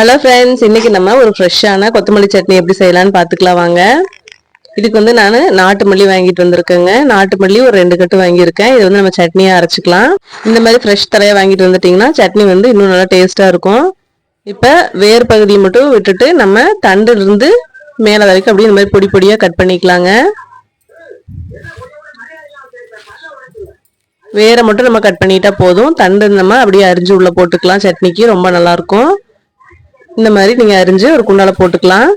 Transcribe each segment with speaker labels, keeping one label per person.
Speaker 1: Hello friends இன்னைக்கு நம்ம ஒரு ஃப்ரெஷ்ஷான கொத்தமல்லி சட்னி எப்படி செய்யலாம்னு பார்த்துக்கலாம் வாங்க. இதுக்கு வந்து நான் நாட்டு மல்லி வாங்கிட்டு வந்திருக்கேங்க. நாட்டு மல்லி ஒரு ரெண்டு கட்டு வாங்கியிருக்கேன். இது வந்து நம்ம சட்னியாக அரைச்சிக்கலாம். இந்த மாதிரி ஃப்ரெஷ் தரையாக வாங்கிட்டு வந்துட்டிங்கன்னா சட்னி வந்து இன்னும் நல்லா டேஸ்ட்டாக இருக்கும். இப்போ வேர் பகுதியை மட்டும் விட்டுட்டு நம்ம தண்டுலேருந்து மேலே வரைக்கும் அப்படியே இந்த மாதிரி பொடி பொடியாக கட் பண்ணிக்கலாங்க. வேரை மட்டும் நம்ம கட் பண்ணிட்டா போதும். தண்டு நம்ம அப்படியே அரிஞ்சு உள்ளே போட்டுக்கலாம். சட்னிக்கு ரொம்ப நல்லாயிருக்கும் இந்த மாதிரி நீங்க அரிஞ்சு ஒரு குண்டால போட்டுக்கலாம்.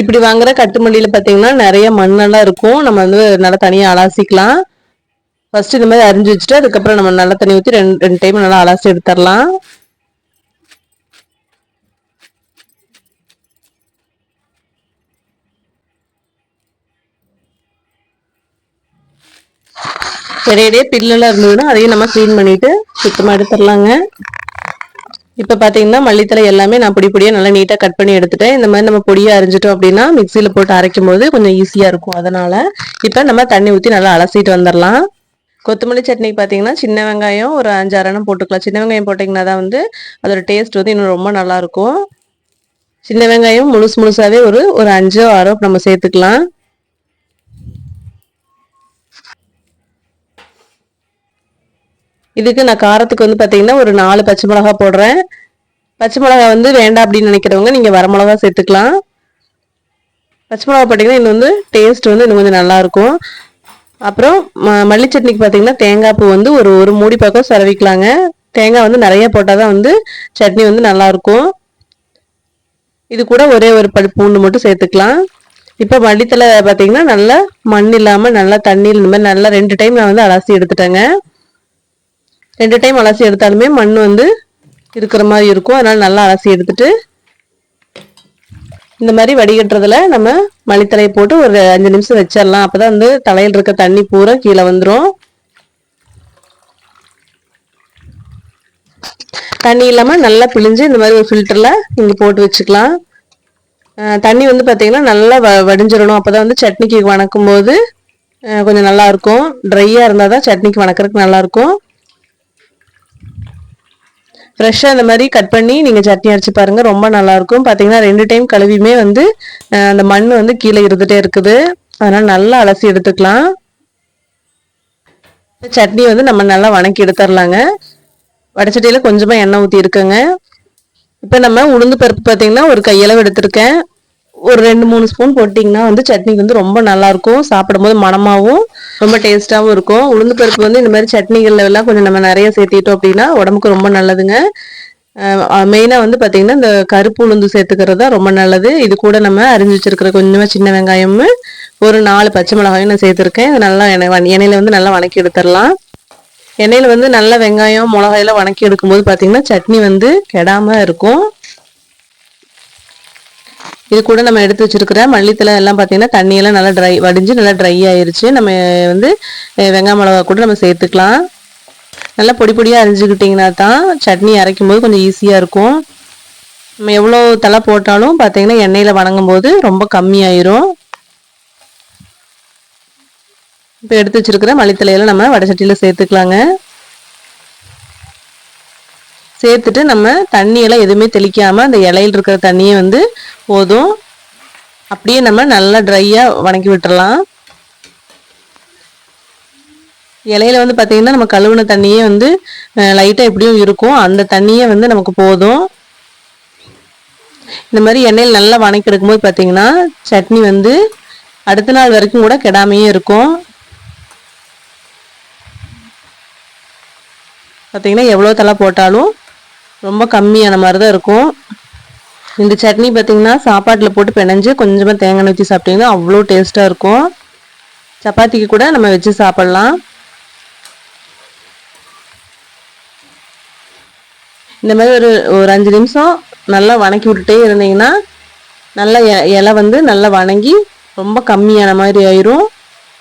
Speaker 1: இப்படி வாங்குற கட்டுமல்லியில பாத்தீங்கன்னா நிறைய மண்ணெல்லாம் இருக்கும். நம்ம வந்து நல்லா தனியா அலாசிக்கலாம். ஃபர்ஸ்ட் இந்த மாதிரி அரிஞ்சு வச்சுட்டு அதுக்கப்புறம் நம்ம நல்லா தண்ணி ஊற்றி ரெண்டு ரெண்டு டைம் நல்லா அலாசி எடுத்துடலாம். இடையிடையே பில்லெல்லாம் இருந்ததுன்னா அதையும் நம்ம க்ளீன் பண்ணிட்டு சுத்தமாக எடுத்துடலாங்க. இப்போ பார்த்தீங்கன்னா மல்லித்தலை எல்லாமே நான் பொடி பொடியாக நல்லா நீட்டாக கட் பண்ணி எடுத்துட்டேன். இந்த மாதிரி நம்ம பொடியாக அரைஞ்சிட்டோம் அப்படின்னா மிக்சியில் போட்டு அரைக்கும் போது கொஞ்சம் ஈஸியாக இருக்கும். அதனால் இப்போ நம்ம தண்ணி ஊற்றி நல்லா அலசிட்டு வந்துடலாம். கொத்தமல்லி சட்னிக்கு பார்த்தீங்கன்னா சின்ன வெங்காயம் ஒரு அஞ்சாறு போட்டுக்கலாம். சின்ன வெங்காயம் போட்டிங்கன்னா தான் வந்து அதோட டேஸ்ட் வந்து இன்னும் ரொம்ப நல்லாயிருக்கும் சின்ன வெங்காயம் முழுசு முழுசாகவே ஒரு ஒரு அஞ்சோ ஆறோ நம்ம சேர்த்துக்கலாம். இதுக்கு நான் காரத்துக்கு வந்து பார்த்தீங்கன்னா ஒரு நாலு பச்சை மிளகா போடுறேன். பச்சை மிளகா வந்து வேண்டாம் அப்படின்னு நினைக்கிறவங்க நீங்கள் வரமிளகா சேர்த்துக்கலாம். பச்சை மிளகா போட்டிங்கன்னா இன்னும் வந்து டேஸ்ட் வந்து இன்னும் கொஞ்சம் நல்லாயிருக்கும் அப்புறம் ம மல்லி சட்னிக்கு பார்த்தீங்கன்னா தேங்காய் பூ வந்து ஒரு ஒரு மூடி பக்கம் செலவிக்கலாங்க தேங்காய் வந்து நிறைய போட்டால் தான் வந்து சட்னி வந்து நல்லாயிருக்கும் இது கூட ஒரே ஒரு படி பூண்டு மட்டும் சேர்த்துக்கலாம். இப்போ மல்லித்தலை பார்த்தீங்கன்னா நல்லா மண் இல்லாமல் நல்லா தண்ணி இந்த மாதிரி நல்லா ரெண்டு டைம் நான் வந்து அலசி எடுத்துட்டேங்க. ரெண்டு டைம் அலசி எடுத்தாலுமே மண் வந்து இருக்கிற மாதிரி இருக்கும். அதனால் நல்லா அலசி எடுத்துட்டு இந்த மாதிரி வடிகட்டுறதுல நம்ம மளித்தலையை போட்டு ஒரு அஞ்சு நிமிஷம் வச்சிடலாம். அப்போ தான் வந்து தலையில் இருக்க தண்ணி பூரா கீழே வந்துடும் தண்ணி இல்லாமல் நல்லா பிழிஞ்சு இந்த மாதிரி ஒரு ஃபில்டரில் இங்கே போட்டு வச்சுக்கலாம். தண்ணி வந்து பார்த்திங்கன்னா நல்லா வ வடிஞ்சிடணும். அப்போ தான் வந்து சட்னிக்கு வணக்கும் போது கொஞ்சம் நல்லாயிருக்கும் ட்ரையாக இருந்தால் தான் சட்னிக்கு வணக்கிறதுக்கு நல்லாயிருக்கும் ஃப்ரெஷ்ஷாக இந்த மாதிரி கட் பண்ணி நீங்கள் சட்னி அரைச்சி பாருங்கள் ரொம்ப நல்லாயிருக்கும். பார்த்தீங்கன்னா ரெண்டு டைம் கழுவியுமே வந்து அந்த மண் வந்து கீழே இருந்துகிட்டே இருக்குது. அதனால் நல்லா அலசி எடுத்துக்கலாம். சட்னி வந்து நம்ம நல்லா வணக்கி எடுத்துடலாங்க வடச்சட்டியில் கொஞ்சமாக எண்ணெய் ஊற்றி இருக்குங்க. இப்போ நம்ம உளுந்து பருப்பு பார்த்தீங்கன்னா ஒரு கையளவு எடுத்திருக்கேன். ஒரு ரெண்டு மூணு ஸ்பூன் போட்டிங்கன்னா வந்து சட்னிக்கு வந்து ரொம்ப நல்லாயிருக்கும். சாப்பிடும்போது மனமாகவும் ரொம்ப டேஸ்ட்டாகவும் இருக்கும். உளுந்து பருப்பு வந்து இந்த மாதிரி சட்னிகளில் எல்லாம் கொஞ்சம் நம்ம நிறைய சேர்த்திட்டோம் அப்படின்னா உடம்புக்கு ரொம்ப நல்லதுங்க. மெயினாக வந்து பார்த்தீங்கன்னா இந்த கருப்பு உளுந்து சேர்த்துக்கிறது தான் ரொம்ப நல்லது. இது கூட நம்ம அரிஞ்சு வச்சிருக்கிற கொஞ்சமாக சின்ன வெங்காயமும் ஒரு நாலு பச்சை மிளகாயும் நான் சேர்த்துருக்கேன். இது நல்லா எண்ணெய் எண்ணெயில் வந்து நல்லா வணக்கி எடுத்துடலாம். எண்ணெயில் வந்து நல்லா வெங்காயம் மிளகாயெல்லாம் வணக்கி எடுக்கும்போது பார்த்தீங்கன்னா சட்னி வந்து கெடாமல் இருக்கும். இது கூட நம்ம எடுத்து வச்சிருக்கிற மல்லித்தலை எல்லாம் பார்த்தீங்கன்னா தண்ணியெல்லாம் நல்லா ட்ரை வடிஞ்சு நல்லா ட்ரை ஆயிருச்சு. நம்ம வந்து வெங்காய மிளகா கூட நம்ம சேர்த்துக்கலாம். நல்லா பொடி பொடியாக அரிஞ்சுக்கிட்டிங்கன்னா தான் சட்னி அரைக்கும் போது கொஞ்சம் ஈஸியாக இருக்கும். நம்ம எவ்வளோ தலை போட்டாலும் பார்த்தீங்கன்னா எண்ணெயில் வணங்கும் போது ரொம்ப கம்மியாயிரும். இப்போ எடுத்து வச்சிருக்கிற மல்லித்தலையெல்லாம் நம்ம வடச்சட்டியில் சேர்த்துக்கலாங்க. சேர்த்துட்டு நம்ம தண்ணியெல்லாம் எதுவுமே தெளிக்காமல் அந்த இலையில் இருக்கிற தண்ணியை வந்து போதும். அப்படியே நம்ம நல்லா ட்ரையாக வணக்கி விட்டுறலாம். இலையில வந்து பார்த்தீங்கன்னா நம்ம கழுவுன தண்ணியே வந்து லைட்டாக எப்படியும் இருக்கும். அந்த தண்ணியே வந்து நமக்கு போதும். இந்த மாதிரி எண்ணெயில் நல்லா வணக்கி எடுக்கும்போது பார்த்தீங்கன்னா சட்னி வந்து அடுத்த நாள் வரைக்கும் கூட கெடாமையே இருக்கும். பார்த்தீங்கன்னா எவ்வளோ தலை போட்டாலும் ரொம்ப கம்மியான மாதிரி தான் இருக்கும். இந்த சட்னி பார்த்திங்கன்னா சாப்பாட்டில் போட்டு பிணைஞ்சு கொஞ்சமாக தேங்காய் ஊற்றி சாப்பிட்டிங்கன்னா அவ்வளோ டேஸ்ட்டாக இருக்கும். சப்பாத்திக்கு கூட நம்ம வச்சு சாப்பிட்லாம். இந்த மாதிரி ஒரு ஒரு அஞ்சு நிமிஷம் நல்லா வணக்கி விட்டுட்டே இருந்தீங்கன்னா நல்லா இலை வந்து நல்லா வணங்கி ரொம்ப கம்மியான மாதிரி ஆயிரும்.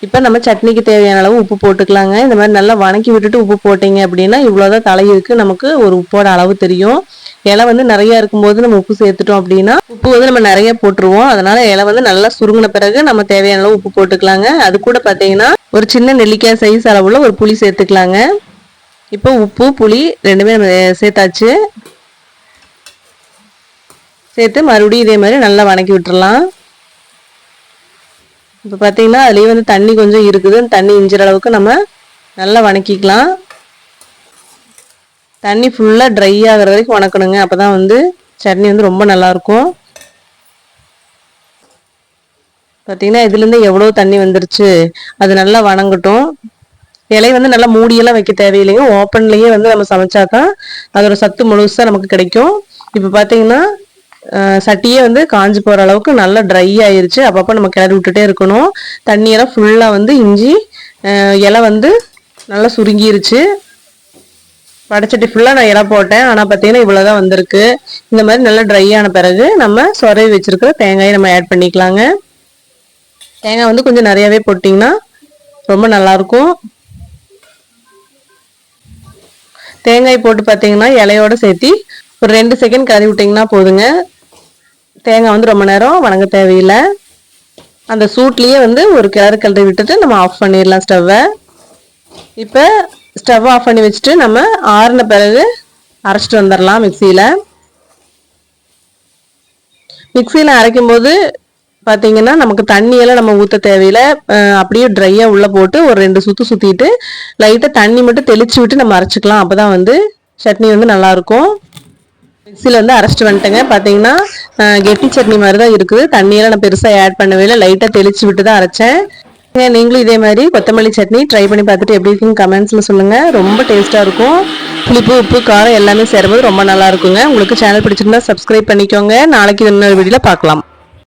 Speaker 1: இப்போ நம்ம சட்னிக்கு தேவையான அளவு உப்பு போட்டுக்கலாங்க. இந்த மாதிரி நல்லா வணக்கி விட்டுட்டு உப்பு போட்டிங்க அப்படின்னா இவ்வளோதான் தலையிருக்கு. நமக்கு ஒரு உப்போட அளவு தெரியும். இலை வந்து நிறையா இருக்கும்போது நம்ம உப்பு சேர்த்துட்டோம் அப்படின்னா உப்பு வந்து நம்ம நிறைய போட்டுருவோம். அதனால இலை வந்து நல்லா சுருங்கின பிறகு நம்ம தேவையான அளவு உப்பு போட்டுக்கலாங்க. அது கூட பார்த்தீங்கன்னா ஒரு சின்ன நெல்லிக்காய் சைஸ் அளவுல ஒரு புளி சேர்த்துக்கலாங்க. இப்போ உப்பு புளி ரெண்டுமே நம்ம சேர்த்தாச்சு. சேர்த்து மறுபடியும் இதே மாதிரி நல்லா வணக்கி விட்டுறலாம். இப்போ பார்த்தீங்கன்னா அதுலேயே வந்து தண்ணி கொஞ்சம் இருக்குது. தண்ணி இஞ்சிற அளவுக்கு நம்ம நல்லா வணக்கிக்கலாம். தண்ணி ஃபுல்லாக ட்ரை ஆகிற வரைக்கும் வணக்கணுங்க. அப்போ தான் வந்து சட்னி வந்து ரொம்ப நல்லாயிருக்கும். பார்த்தீங்கன்னா இதுலேருந்து எவ்வளோ தண்ணி வந்துருச்சு. அது நல்லா வணங்கட்டும். இலை வந்து நல்லா மூடியெல்லாம் வைக்க தேவையில்லைங்க. ஓப்பன்லேயே வந்து நம்ம சமைச்சா தான் அதோட சத்து முழுசாக நமக்கு கிடைக்கும். இப்போ பார்த்தீங்கன்னா சட்டியே வந்து காஞ்சி போகிற அளவுக்கு நல்லா ட்ரை ஆயிருச்சு. அப்பப்போ நம்ம கிளறி விட்டுட்டே இருக்கணும். தண்ணியெல்லாம் ஃபுல்லாக வந்து இஞ்சி இலை வந்து நல்லா சுருங்கிருச்சு. வடச்சட்டி ஃபுல்லாக நான் இலை போட்டேன். ஆனால் பார்த்தீங்கன்னா இவ்வளோ தான் வந்திருக்கு. இந்த மாதிரி நல்லா ட்ரை ஆன பிறகு நம்ம சொரவி வச்சுருக்கிற தேங்காயை நம்ம ஆட் பண்ணிக்கலாங்க. தேங்காய் வந்து கொஞ்சம் நிறையாவே போட்டிங்கன்னா ரொம்ப நல்லாயிருக்கும். தேங்காய் போட்டு பார்த்தீங்கன்னா இலையோட சேர்த்தி ஒரு ரெண்டு செகண்ட் கறி விட்டிங்கன்னா போதுங்க. தேங்காய் வந்து ரொம்ப நேரம் வணங்க தேவையில்லை. அந்த சூட்லேயே வந்து ஒரு கிளறு கிளறி விட்டுட்டு நம்ம ஆஃப் பண்ணிடலாம் ஸ்டவ்வை இப்போ ஸ்டவ் ஆஃப் பண்ணி வச்சுட்டு நம்ம ஆறின பிறகு அரைச்சிட்டு வந்துடலாம் மிக்சியில். மிக்சியில் அரைக்கும் போது பார்த்தீங்கன்னா நமக்கு தண்ணியெல்லாம் நம்ம ஊற்ற தேவையில்லை. அப்படியே ட்ரையாக உள்ளே போட்டு ஒரு ரெண்டு சுற்று சுற்றிட்டு லைட்டாக தண்ணி மட்டும் தெளித்து விட்டு நம்ம அரைச்சிக்கலாம். அப்போ தான் வந்து சட்னி வந்து நல்லாயிருக்கும் மிக்சியில் வந்து அரைச்சிட்டு வந்துட்டேங்க. பார்த்தீங்கன்னா கெட்டி சட்னி மாதிரி தான் இருக்குது. தண்ணியெல்லாம் நான் பெருசாக ஆட் பண்ணவே இல்லை. லைட்டாக தெளித்து விட்டு தான் அரைச்சேன். நீங்களும் இதே மாதிரி கொத்தமல்லி சட்னி ட்ரை பண்ணி பார்த்துட்டு எப்படி இருக்குன்னு கமெண்ட்ஸில் சொல்லுங்கள் ரொம்ப டேஸ்ட்டாக இருக்கும். புளிப்பு உப்பு காரம் எல்லாமே சேரும்போது ரொம்ப நல்லா இருக்குங்க. உங்களுக்கு சேனல் பிடிச்சிருந்தா சப்ஸ்கிரைப் பண்ணிக்கோங்க. நாளைக்கு இன்னொரு வீடியோவில் பார்க்கலாம்.